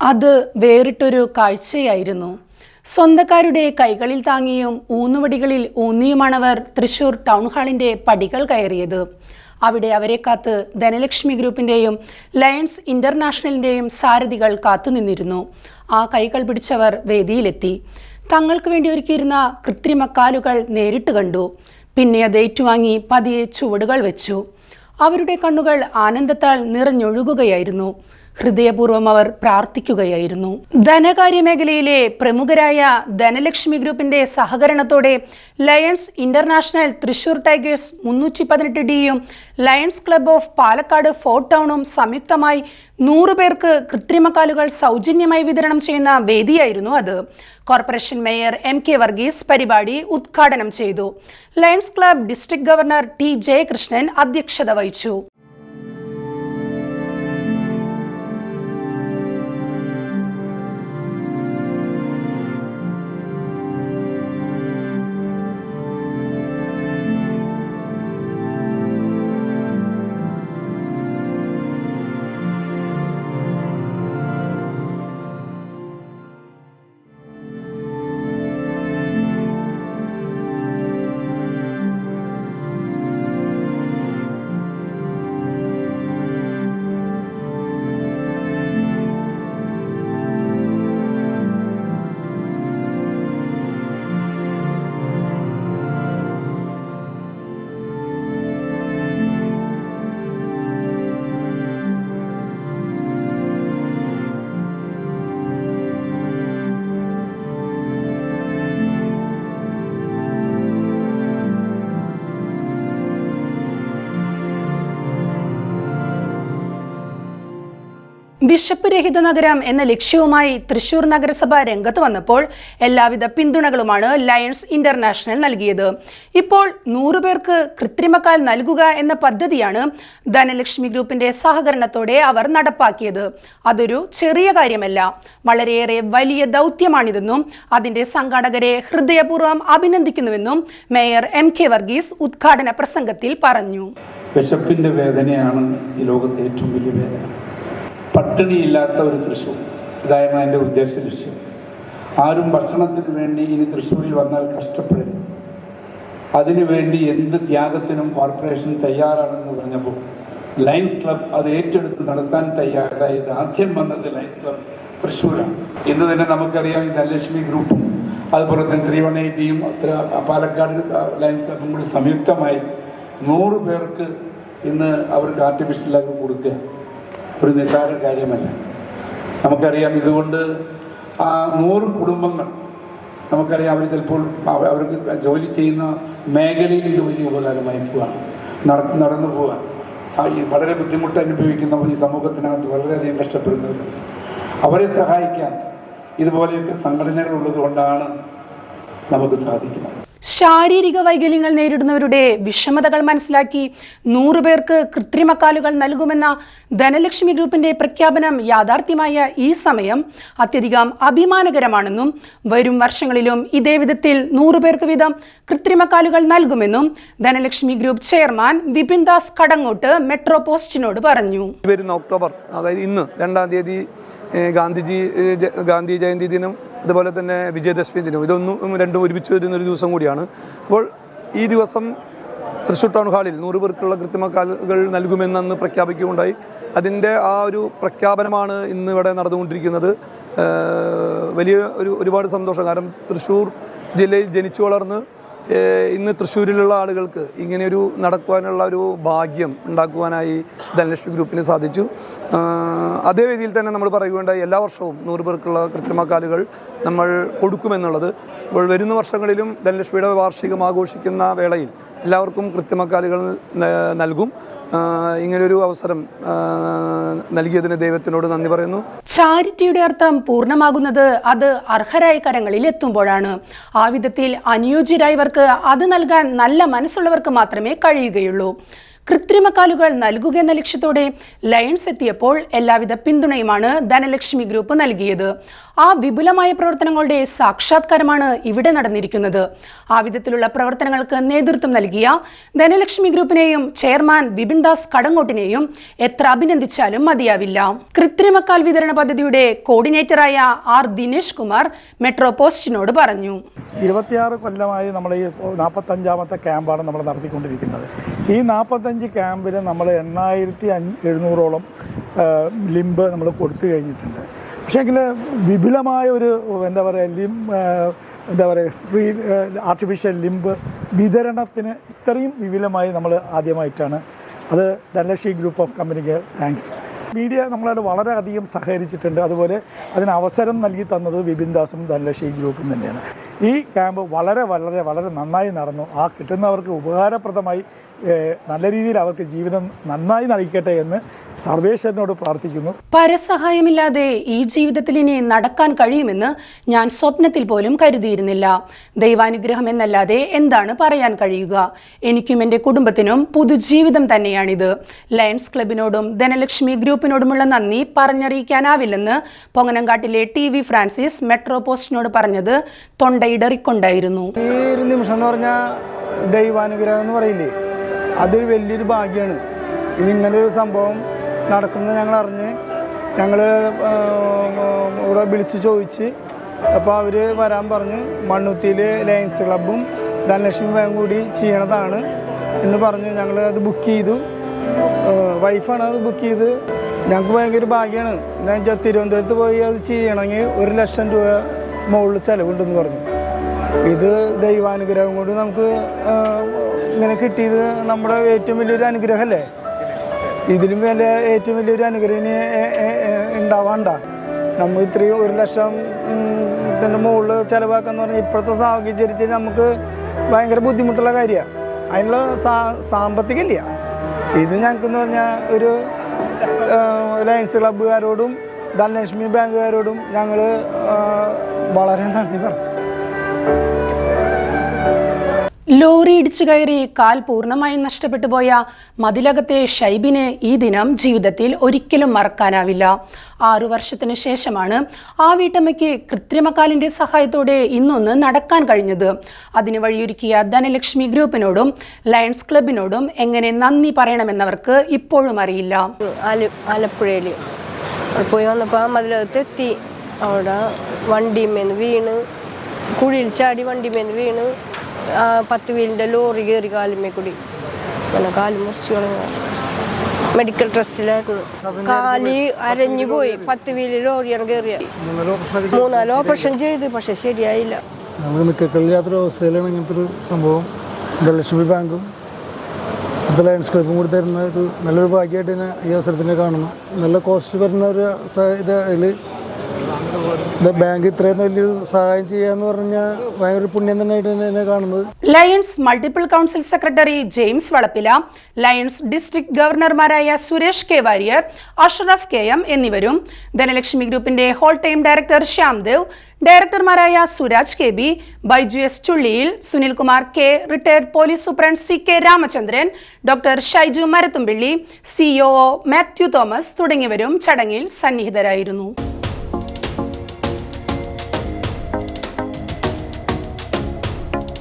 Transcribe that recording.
അത് വേറിട്ടൊരു കാഴ്ചയായിരുന്നു. സ്വന്തക്കാരുടെ കൈകളിൽ താങ്ങിയും ഊന്നുവടികളിൽ ഊന്നിയുമാണവർ തൃശൂർ ടൗൺ ഹാളിന്റെ പടികൾ കയറിയത്. അവിടെ അവരെ കാത്ത് ധനലക്ഷ്മി ഗ്രൂപ്പിന്റെയും ലയൺസ് ഇന്റർനാഷണലിന്റെയും സാരഥികൾ കാത്തുനിന്നിരുന്നു. ആ കൈകൾ പിടിച്ചവർ വേദിയിലെത്തി. തങ്ങൾക്ക് വേണ്ടി ഒരുക്കിയിരുന്ന കൃത്രിമ കാലുകൾ നേരിട്ട് കണ്ടു. പിന്നെ അത് ഏറ്റുവാങ്ങി പതിയെ ചുവടുകൾ വെച്ചു. അവരുടെ കണ്ണുകൾ ആനന്ദത്താൽ നിറഞ്ഞൊഴുകുകയായിരുന്നു. ഹൃദയപൂർവം അവർ പ്രാർത്ഥിക്കുകയായിരുന്നു. ധനകാര്യ മേഖലയിലെ പ്രമുഖരായ ധനലക്ഷ്മി ഗ്രൂപ്പിന്റെ സഹകരണത്തോടെ ലയൺസ് ഇന്റർനാഷണൽ തൃശൂർ ടൈഗേഴ്സ് മുന്നൂറ്റി പതിനെട്ട് ഡിയും lions club of Palakkad fort ടൗണും സംയുക്തമായി നൂറു പേർക്ക് കൃത്രിമക്കാലുകൾ സൗജന്യമായി വിതരണം ചെയ്യുന്ന വേദിയായിരുന്നു അത്. Corporation mayor M K Varghese പരിപാടി ഉദ്ഘാടനം ചെയ്തു. Lions Club district governor T Jayakrishnan അധ്യക്ഷത വഹിച്ചു. ബിഷപ്പ് രഹിത നഗരം എന്ന ലക്ഷ്യവുമായി തൃശൂർ നഗരസഭ രംഗത്ത് വന്നപ്പോൾ എല്ലാവിധ പിന്തുണകളുമാണ് ലയൺസ് ഇന്റർനാഷണൽ നൽകിയത്. ഇപ്പോൾ നൂറു പേർക്ക് കൃത്രിമക്കാൽ നൽകുക എന്ന പദ്ധതിയാണ് ധനലക്ഷ്മി ഗ്രൂപ്പിന്റെ സഹകരണത്തോടെ അവർ നടപ്പാക്കിയത്. അതൊരു ചെറിയ കാര്യമല്ല വളരെയേറെ വലിയ ദൗത്യമാണിതെന്നും അതിന്റെ സംഘാടകരെ ഹൃദയപൂർവം അഭിനന്ദിക്കുന്നുവെന്നും മേയർ എം കെ വർഗീസ് ഉദ്ഘാടന പ്രസംഗത്തിൽ പറഞ്ഞു. ബിഷപ്പിന്റെ വേദനയാണ് ഈ ലോകത്തെ ഏറ്റവും വലിയ വേദന. പട്ടിണിയില്ലാത്ത ഒരു തൃശ്ശൂർ. ഇതായിരുന്നു എന്റെ ഉദ്ദേശ ലക്ഷ്യം. ആരും ഭക്ഷണത്തിന് വേണ്ടി ഇനി തൃശ്ശൂരിൽ വന്നാൽ കഷ്ടപ്പെടരുത്. അതിനുവേണ്ടി എന്ത് ത്യാഗത്തിനും കോർപ്പറേഷൻ തയ്യാറാണെന്ന് പറഞ്ഞപ്പോൾ ലയൻസ് ക്ലബ് അത് ഏറ്റെടുത്ത് നടത്താൻ തയ്യാറായത് ആദ്യം വന്നത് ലയൻസ് ക്ലബ് തൃശ്ശൂരാണ്. ഇന്ന് തന്നെ നമുക്കറിയാം ഈ ധനലക്ഷ്മി ഗ്രൂപ്പും അതുപോലെ തന്നെ ത്രീ വൺ എയ്റ്റിയും പാലക്കാട് ലയൻസ് ക്ലബും കൂടി സംയുക്തമായി നൂറ് പേർക്ക് ഇന്ന് അവർക്ക് ആർട്ടിഫിഷ്യലൊക്കെ കൊടുക്കുക ഒരു നിസ്സാര കാര്യമല്ല. നമുക്കറിയാം ഇതുകൊണ്ട് ആ നൂറ് കുടുംബങ്ങൾ നമുക്കറിയാം അവർ ചിലപ്പോൾ അവർക്ക് ജോലി ചെയ്യുന്ന മേഖലയിൽ ഇത് വലിയ ഉപകാരമായി പോവാണ്. നടന്ന് നടന്നു പോവാൻ വളരെ ബുദ്ധിമുട്ട് അനുഭവിക്കുന്ന ഈ സമൂഹത്തിനകത്ത് വളരെയധികം കഷ്ടപ്പെടുന്നവരുണ്ട്. അവരെ സഹായിക്കാൻ ഇതുപോലെയൊക്കെ സംഘടനകൾ ഉള്ളത് കൊണ്ടാണ് നമുക്ക് സാധിക്കുന്നത്. ശാരീരിക വൈകല്യങ്ങൾ നേരിടുന്നവരുടെ വിഷമതകൾ മനസ്സിലാക്കി നൂറുപേർക്ക് കൃത്രിമക്കാലുകൾ നൽകുമെന്ന ധനലക്ഷ്മി ഗ്രൂപ്പിന്റെ പ്രഖ്യാപനം യാഥാർത്ഥ്യമായ ഈ സമയം അത്യധികം അഭിമാനകരമാണെന്നും വരും വർഷങ്ങളിലും ഇതേ വിധത്തിൽ നൂറുപേർക്ക് വീതം കൃത്രിമക്കാലുകൾ നൽകുമെന്നും Dhanalakshmi group chairman Vipin Das Kadangot metro പോസ്റ്റിനോട് പറഞ്ഞു. വരുന്ന ഒക്ടോബർ അതായത് ഇന്ന് രണ്ടാം തീയതി ഗാന്ധിജി ഗാന്ധി ജയന്തി ദിനം അതുപോലെ തന്നെ വിജയദശമി ദിനവും ഇതൊന്നും രണ്ടും ഒരുമിച്ച് വരുന്ന ഒരു ദിവസം കൂടിയാണ്. അപ്പോൾ ഈ ദിവസം തൃശ്ശൂർ ടൗൺ ഹാളിൽ നൂറ് പേർക്കുള്ള കൃത്രിമക്കാലുകൾ നൽകുമെന്നന്ന് പ്രഖ്യാപിക്കുകയുണ്ടായി. അതിന്റെ ആ ഒരു പ്രഖ്യാപനമാണ് ഇന്ന് ഇവിടെ നടന്നുകൊണ്ടിരിക്കുന്നത്. വലിയ ഒരു ഒരുപാട് സന്തോഷം. കാരണം തൃശ്ശൂർ ജില്ലയിൽ ജനിച്ചു വളർന്ന് ഇന്ന് തൃശ്ശൂരിലുള്ള ആളുകൾക്ക് ഇങ്ങനെയൊരു നടക്കുവാനുള്ള ഒരു ഭാഗ്യം ഉണ്ടാക്കുവാനായി ധനലക്ഷ്മി ഗ്രൂപ്പിന് സാധിച്ചു. അതേ രീതിയിൽ തന്നെ നമ്മൾ പറയുകയുണ്ടായി എല്ലാ വർഷവും നൂറ് പേർക്കുള്ള കൃത്രിമക്കാലുകൾ നമ്മൾ കൊടുക്കുമെന്നുള്ളത്. അപ്പോൾ വരുന്ന വർഷങ്ങളിലും ധനലക്ഷ്മിയുടെ വാർഷികം ആഘോഷിക്കുന്ന വേളയിൽ എല്ലാവർക്കും കൃത്രിമക്കാലുകൾ നൽകും. ഇങ്ങനൊരു അവസരം നൽകിയതിന് ദൈവത്തിനോട് നന്ദി പറയുന്നു. ചാരിറ്റിയുടെ അർത്ഥം പൂർണമാകുന്നത് അത് അർഹരായ കരങ്ങളിൽ എത്തുമ്പോഴാണ്. ആ വിധത്തിൽ അനുയോജ്യരായവർക്ക് അത് നൽകാൻ നല്ല മനസ്സുള്ളവർക്ക് മാത്രമേ കഴിയുകയുള്ളൂ. കൃത്രിമക്കാലുകൾ എന്ന ലക്ഷ്യത്തോടെ ലയൺസ് എത്തിയപ്പോൾ എല്ലാവിധ പിന്തുണയുമാണ് ധനലക്ഷ്മി ഗ്രൂപ്പ് നൽകിയത്. ആ വിപുലമായ പ്രവർത്തനങ്ങളുടെ സാക്ഷാത്കാരമാണ് ഇവിടെ നടന്നിരിക്കുന്നത്. ആ വിധത്തിലുള്ള പ്രവർത്തനങ്ങൾക്ക് നേതൃത്വം നൽകിയ ധനലക്ഷ്മി ഗ്രൂപ്പിനെയും ചെയർമാൻ ബിപിൻ ദാസ് കടങ്ങോട്ടിനെയും എത്ര അഭിനന്ദിച്ചാലും മതിയാവില്ല. കൃത്രിമക്കാൽ വിതരണ പദ്ധതിയുടെ കോർഡിനേറ്ററായ ആർ ദിനേശ് കുമാർ മെട്രോ പോസ്റ്റിനോട് പറഞ്ഞു. ഇരുപത്തിയാറ് കൊല്ലമായി നമ്മൾ ഈ നാൽപ്പത്തഞ്ചാമത്തെ ക്യാമ്പാണ് നമ്മൾ നടത്തിക്കൊണ്ടിരിക്കുന്നത്. ഈ നാൽപ്പത്തഞ്ച് ക്യാമ്പിൽ നമ്മൾ എണ്ണായിരത്തി അഞ്ഞ് എഴുന്നൂറോളം ലിംബ് നമ്മൾ കൊടുത്തു കഴിഞ്ഞിട്ടുണ്ട്. പക്ഷേ പക്ഷേങ്കിൽ വിപുലമായ ഒരു എന്താ പറയുക ലിം എന്താ പറയുക ഫ്രീ ആർട്ടിഫിഷ്യൽ ലിംബ് വിതരണത്തിന് ഇത്രയും വിപുലമായി നമ്മൾ ആദ്യമായിട്ടാണ്. അത് ധനലക്ഷ്മി ഗ്രൂപ്പ് ഓഫ് കമ്പനിക്ക് താങ്ക്സ് മീഡിയ നമ്മളത് വളരെയധികം സഹകരിച്ചിട്ടുണ്ട്. അതുപോലെ അതിന് അവസരം നൽകി തന്നത് വിപിൻ ദാസും ധനലക്ഷ്മി ഗ്രൂപ്പും തന്നെയാണ്. ഈ ക്യാമ്പ് വളരെ വളരെ വളരെ നന്നായി നടന്നു. ആ കിട്ടുന്നവർക്ക് ഉപകാരപ്രദമായി നല്ല രീതിയിൽ അവർക്ക് ജീവിതം നന്നായി നയിക്കട്ടെ എന്ന് സർവേശ്വരനോട് പ്രാർത്ഥിക്കുന്നു. പരസഹായമില്ലാതെ ഈ ജീവിതത്തിൽ ഇനി നടക്കാൻ കഴിയുമെന്ന് ഞാൻ സ്വപ്നത്തിൽ പോലും കരുതിയിരുന്നില്ല. ദൈവാനുഗ്രഹം എന്നല്ലാതെ എന്താണ് പറയാൻ കഴിയുക? എനിക്കും എന്റെ കുടുംബത്തിനും പുതുജീവിതം തന്നെയാണിത്. ലയൺസ് ക്ലബിനോടും ധനലക്ഷ്മി ഗ്രൂപ്പിനോടുമുള്ള നന്ദി പറഞ്ഞറിയിക്കാനാവില്ലെന്ന് പൊങ്ങനങ്കാട്ടിലെ ടി വി ഫ്രാൻസിസ് മെട്രോ പോസ്റ്റിനോട് പറഞ്ഞത് തൊണ്ടയിടറിക്കൊണ്ടായിരുന്നു ഈ ഒരു നിമിഷം എന്ന് പറഞ്ഞാൽ ദൈവാനുഗ്രഹം എന്ന് പറയില്ലേ? അതൊരു വലിയൊരു ഭാഗ്യമാണ് ഇങ്ങനെ ഒരു സംഭവം നടക്കുന്നത് ഞങ്ങൾ അറിഞ്ഞ് ഞങ്ങൾ ഇവിടെ വിളിച്ച് ചോദിച്ച് അപ്പോൾ അവർ വരാൻ പറഞ്ഞ്. മണ്ണുത്തിയിൽ ലയൻസ് ക്ലബും ധനലക്ഷ്മി ബാങ്കും കൂടി ചെയ്യണതാണ് എന്ന് പറഞ്ഞ് ഞങ്ങൾ അത് ബുക്ക് ചെയ്തു. വൈഫാണ് അത് ബുക്ക് ചെയ്ത്. ഞങ്ങൾക്ക് ഭയങ്കര ഭാഗ്യമാണ് വെച്ചാൽ തിരുവനന്തപുരത്ത് പോയി അത് ചെയ്യണമെങ്കിൽ ഒരു ലക്ഷം രൂപ മുകളിൽ ചിലവുണ്ടെന്ന് പറഞ്ഞു. ഇത് ദൈവാനുഗ്രഹം കൊണ്ട് നമുക്ക് ഇങ്ങനെ കിട്ടിയത് നമ്മുടെ ഏറ്റവും വലിയൊരു അനുഗ്രഹമല്ലേ? ഇതിലും വലിയ ഏറ്റവും വലിയൊരു അനുഗ്രഹം ഉണ്ടാവാണ്ട. നമ്മൾ ഇത്രയും ഒരു ലക്ഷം ഇതിന്റെ മുകളിൽ ചിലവാക്കാന്ന് പറഞ്ഞാൽ ഇപ്പോഴത്തെ സാഹചര്യത്തിൽ നമുക്ക് ഭയങ്കര ബുദ്ധിമുട്ടുള്ള കാര്യമാണ് അതിനുള്ള സാ സാമ്പത്തികമില്ല. ഇത് ഞങ്ങൾക്കെന്ന് പറഞ്ഞാൽ ഒരു ലയൻസ് ക്ലബ്ബുകാരോടും ധനലക്ഷ്മി ബാങ്കുകാരോടും ഞങ്ങൾ വളരെ നന്ദി പറഞ്ഞു ലോറി ഇടിച്ചു കയറി കാൽ പൂർണമായും നഷ്ടപ്പെട്ടു പോയ മതിലകത്തെ ഷൈബിന് ഈ ദിനം ജീവിതത്തിൽ ഒരിക്കലും മറക്കാനാവില്ല. ആറു വർഷത്തിന് ശേഷമാണ് ആ വീട്ടമ്മയ്ക്ക് കൃത്രിമക്കാലിന്റെ സഹായത്തോടെ ഇന്നൊന്ന് നടക്കാൻ കഴിഞ്ഞത്. അതിന് വഴിയൊരുക്കിയ ധനലക്ഷ്മി ഗ്രൂപ്പിനോടും ലയൺസ് ക്ലബിനോടും എങ്ങനെ നന്ദി പറയണമെന്നവർക്ക് ഇപ്പോഴും അറിയില്ല. ആല ആലപ്പുഴയിൽ പോയി വന്നപ്പോൾ മതിലകത്ത് എത്തി അവിടെ വണ്ടിമേന്ന് വീണ് കുഴിയിൽ ചാടി വണ്ടിമേന്ന് വീണ് പത്ത് വീലിന്റെ ലോറി കയറി കാലുമേ കൂടി. അങ്ങനെ കാൽ മുറിച്ച് കളഞ്ഞ മെഡിക്കൽ ട്രസ്റ്റിലായിരുന്നു കാൽ അരഞ്ഞു പോയി. പത്ത് വീൽ ലോറിയാണ് കയറിയ മൂന്നാൽ ഓപ്പറേഷൻ ചെയ്ത് പക്ഷെ ശരിയായില്ല. നമുക്ക് നിൽക്കലില്ലാത്തൊരു അവസ്ഥയിലാണ് ഇങ്ങനത്തെ ഒരു സംഭവം. ധനലക്ഷ്മി ബാങ്കും ലയൺസ് ക്ലബും കൂടി തരുന്ന ഒരു നല്ലൊരു ഭാഗ്യമായിട്ട് തന്നെ ഈ അവസരത്തിനെ കാണുന്നു. നല്ല കോസ്റ്റ് വരുന്ന ഒരു ഇത് അതിൽ ബാങ്ക് സഹായം ചെയ്യാന്ന് പറഞ്ഞാൽ പുണ്യം കാണുന്നത്. Lions multiple council secretary James Valappila Lions district ഗവർണർമാരായ Suresh K Warrier Ashraf K M എന്നിവരും ധനലക്ഷ്മി ഗ്രൂപ്പിന്റെ whole time director Shyamdev ഡയറക്ടർമാരായ Suraj K B Baiju S Chulliyil Sunilkumar K retired police superintendent C K Ramachandran doctor Shaiju Marathumpilly COO Mathew Thomas തുടങ്ങിയവരും ചടങ്ങിൽ സന്നിഹിതരായിരുന്നു.